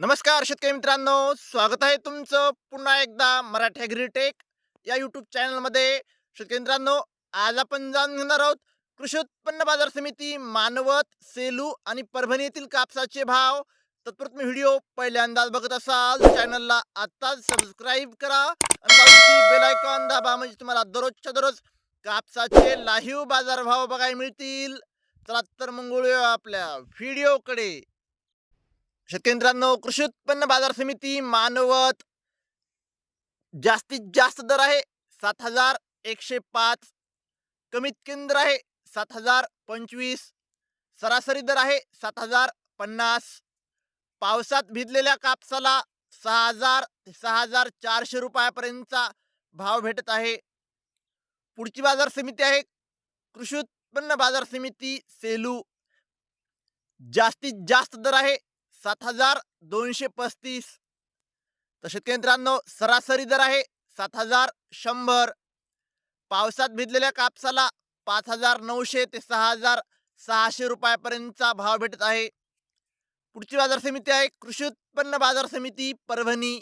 नमस्कार शेतकरी मित्रांनो स्वागत आहे तुमचं पुन्हा एकदा मराठी ॲग्रीटेक या यूट्यूब चॅनलमध्ये शेतकरी मित्रांनो आज आपण जाणून घेणार आहोत कृषी उत्पन्न बाजार समिती मानवत सेलू आणि परभणी येथील कापसाचे भाव. तत्पूर्वी व्हिडिओ पहिल्यांदाच बघत असाल चॅनलला आत्ताच सबस्क्राईब करा आणि बेल आयकॉन दाबा म्हणजे तुम्हाला दररोजच्या दररोज कापसाचे लाईव्ह बाजारभाव बघायला मिळतील. चला तर मंगळूया आपल्या व्हिडिओकडे शेतकरी मित्रांनो कृषी उत्पन्न बाजार समिती मानवत जास्तीत जास्त दर आहे सात हजार एकशे पाच. कमीत केंद्र दर आहे सात हजार पंचवीस. सरासरी दर आहे सात हजार पन्नास. पावसात भिजलेल्या कापसाला सहा हजार ते सहा हजार चारशे रुपयापर्यंतचा भाव भेटत आहे. पुढची बाजार समिती आहे कृषी उत्पन्न बाजार समिती सेलू. जास्तीत जास्त दर आहे सात हजार दोनशे पस्तीस. तर केंद्रांनो सरासरी दर आहे सात हजार शंभर. पावसात भिजलेल्या कापसाला पाच हजार नऊशे ते सहा हजार सहाशे रुपयापर्यंतचा भाव भेटत आहे. पुढची बाजार समिती आहे कृषी उत्पन्न बाजार समिती परभणी.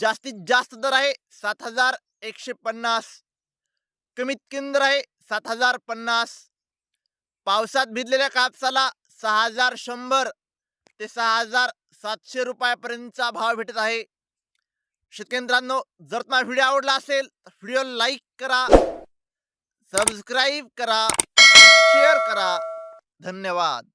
जास्तीत जास्त दर आहे सात हजार एकशे पन्नास. कमीत कमी दर आहे सात हजार पन्नास. पावसात भिजलेल्या कापसाला सहा हजार शंभर. ते सहा हजार सातशे रुपयापर्यंतचा भाव भेटत आहे. शेतकरी जर तुम्हाला व्हिडिओ आवडला असेल तर व्हिडिओ लाईक करा सबस्क्राईब करा शेअर करा. धन्यवाद.